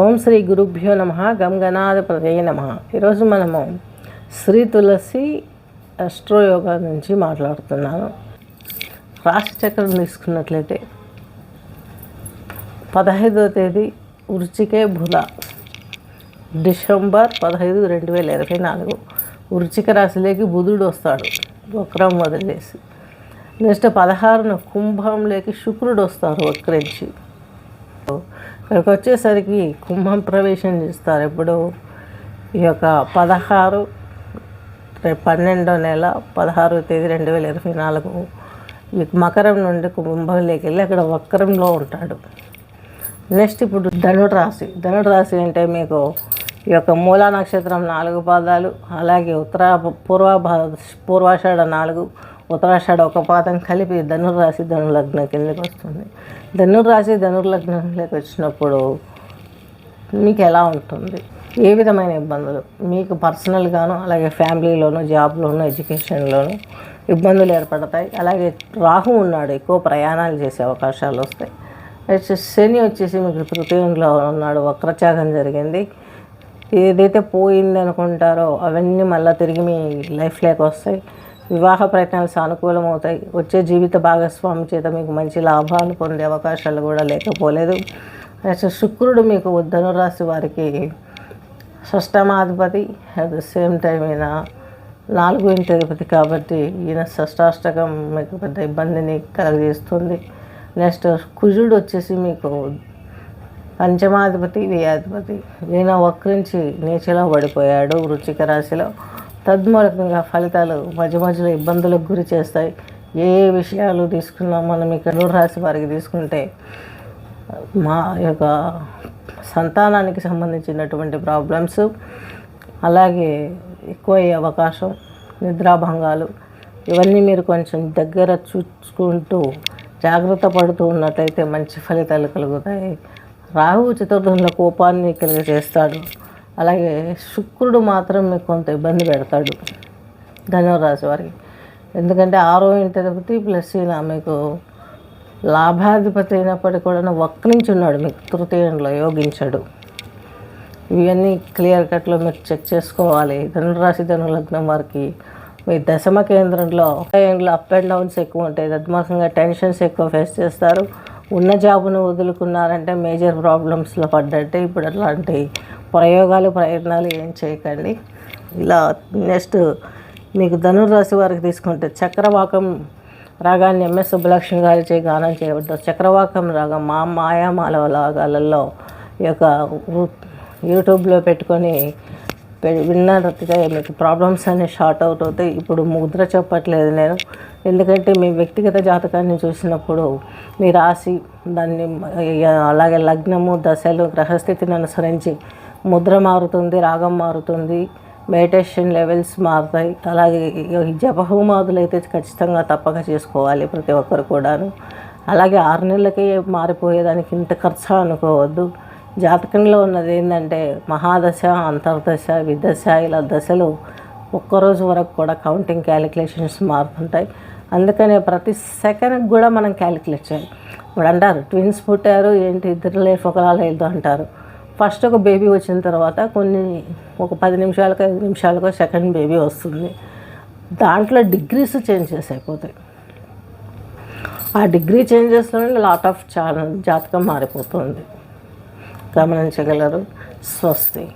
ఓం శ్రీ గురుభ్యో నమ గంగనాథ నమ. ఈరోజు మనము శ్రీ తులసి అస్ట్రోయోగా నుంచి మాట్లాడుతున్నాను. రాశి చక్రం తీసుకున్నట్లయితే పదహైదవ తేదీ వృచ్చికే బుధ. డిసెంబర్ పదహైదు రెండు వేల ఇరవై నాలుగు. వృచ్చిక రాశిలోకి బుధుడు వస్తాడు. వక్రం వదిలేసి. నెక్స్ట్ పదహారున కుంభంలోకి శుక్రుడు వస్తారు వక్రించి. ఇక్కడికి వచ్చేసరికి కుంభం ప్రవేశం చేస్తారు ఎప్పుడు? ఈ యొక్క పదహారు రేపు పన్నెండో నెల పదహారో తేదీ రెండు వేల ఇరవై నాలుగు ఈ మకరం నుండి కుంభంలోకి వెళ్ళి అక్కడ వక్రంలో ఉంటాడు. నెక్స్ట్ ఇప్పుడు ధనుడు రాశి ధనుడు రాశి అంటే మీకు ఈ యొక్క మూలా నక్షత్రం నాలుగు పాదాలు అలాగే ఉత్తరా పూర్వ పూర్వాషాఢ నాలుగు ఉత్తరాషాఢ ఒక పాదం కలిపి ధనుర్రాశి ధనుర్లగ్నం కిందకి వస్తుంది. ధనుర్రాశి ధనుర్లగ్నంలోకి వచ్చినప్పుడు మీకు ఎలా ఉంటుంది? ఏ విధమైన ఇబ్బందులు? మీకు పర్సనల్గాను అలాగే ఫ్యామిలీలోను జాబ్లోను ఎడ్యుకేషన్లోను ఇబ్బందులు ఏర్పడతాయి. అలాగే రాహు ఉన్నాడు ఎక్కువ ప్రయాణాలు చేసే అవకాశాలు వస్తాయి. శని వచ్చేసి మీకు తృతీయంలో ఉన్నాడు వక్రత్యాగం జరిగింది. ఏదైతే పోయింది అనుకుంటారో అవన్నీ మళ్ళీ తిరిగి మీ లైఫ్లోకి వస్తాయి. వివాహ ప్రయత్నాలు సానుకూలం అవుతాయి వచ్చే జీవిత భాగస్వామి చేత మీకు మంచి లాభాలు పొందే అవకాశాలు కూడా లేకపోలేదు. నెక్స్ట్ శుక్రుడు మీకు ధనురాశి వారికి షష్టమాధిపతి అట్ ద సేమ్ టైం ఈయన నాలుగు ఇంటి అధిపతి కాబట్టి ఈయన షష్టాష్టకం మీకు పెద్ద ఇబ్బందిని కలగజేస్తుంది నెక్స్ట్ కుజుడు వచ్చేసి మీకు పంచమాధిపతి వ్యయాధిపతి ఈయన వక్రించి నీచలో పడిపోయాడు వృచ్చిక రాశిలో. తద్మూలకంగా ఫలితాలు మధ్య మధ్యలో ఇబ్బందులకు గురి చేస్తాయి. ఏ ఏ విషయాలు తీసుకున్నా మనం ఇక్కడ రాశి వారికి తీసుకుంటే మా యొక్క సంతానానికి సంబంధించినటువంటి ప్రాబ్లమ్స్ అలాగే ఎక్కువ అయ్యే అవకాశం నిద్రాభంగాలు ఇవన్నీ మీరు కొంచెం దగ్గర చూసుకుంటూ జాగ్రత్త పడుతూ ఉన్నట్లయితే మంచి ఫలితాలు కలుగుతాయి. రాహు చతుర్థంలో కోపాన్ని కలిగజేస్తాడు. అలాగే శుక్రుడు మాత్రం మీకు కొంత ఇబ్బంది పెడతాడు. ధనురాశి వారికి. ఎందుకంటే ఆరో ఇంటి అధిపతి ప్లస్ ఇలా మీకు లాభాధిపతి అయినప్పటికీ కూడా వక్రించి ఉన్నాడు. మీకు తృతీయంలో యోగించాడు. ఇవన్నీ క్లియర్ కట్లో మీరు చెక్ చేసుకోవాలి. ధనురాశి ధనులగ్నం వారికి మీ దశమ కేంద్రంలో అప్ అండ్ డౌన్స్ ఎక్కువ ఉంటాయి. తద్మాసంగా టెన్షన్స్ ఎక్కువ ఫేస్ చేస్తారు. ఉన్న జాబును వదులుకున్నారంటే మేజర్ ప్రాబ్లమ్స్లో పడ్డట్టే ఇప్పుడు అట్లాంటి ప్రయోగాలు ప్రయత్నాలు ఏం చేయకండి. ఇలా నెక్స్ట్ మీకు ధనుర్రాశి వారికి తీసుకుంటే చక్రవాకం రాగాన్ని ఎంఎస్ సుబ్బలక్ష్మి గారిచే గానం చేయబడ్డారు. చక్రవాకం రాగం మా మాయామాల రాగాలలో ఈ యొక్క యూట్యూబ్లో పెట్టుకొని విన్నట్టుగా మీకు ప్రాబ్లమ్స్ అనే షార్ట్ అవుట్ అవుతాయి. ఇప్పుడు ముద్ర చెప్పట్లేదు నేను. ఎందుకంటే మీ వ్యక్తిగత జాతకాన్ని చూసినప్పుడు మీ రాశి దాన్ని అలాగే లగ్నము దశలు గ్రహస్థితిని అనుసరించి ముద్ర మారుతుంది రాగం మారుతుంది మెడిటేషన్ లెవెల్స్ మారుతాయి. అలాగే జపహోమాదులు అయితే ఖచ్చితంగా తప్పక చేసుకోవాలి ప్రతి ఒక్కరు కూడాను. అలాగే ఆరు నెలలకే మారిపోయేదానికి ఇంత ఖర్చు అనుకోవద్దు. జాతకంలో ఉన్నది ఏంటంటే మహాదశ అంతర్దశ విదశ ఇలా దశలు ఒక్కరోజు వరకు కూడా కౌంటింగ్ క్యాలిక్యులేషన్స్ మారుతుంటాయి. అందుకనే ప్రతి సెకండ్కి కూడా మనం క్యాలిక్యులేట్ చేయాలి. ఇప్పుడు అంటారు ట్విన్స్ పుట్టారు ఏంటి ఇద్దరు లేదు ఒకలా లేదు అంటారు. ఫస్ట్ ఒక బేబీ వచ్చిన తర్వాత కొన్ని ఒక పది నిమిషాలకు ఐదు నిమిషాలకు సెకండ్ బేబీ వస్తుంది. దాంట్లో డిగ్రీస్ చేంజెస్ అయిపోతాయి. ఆ డిగ్రీ చేంజెస్లోనే లాట్ ఆఫ్ చాలా జాతకం మారిపోతుంది. గమనించగలరు. స్వస్తి.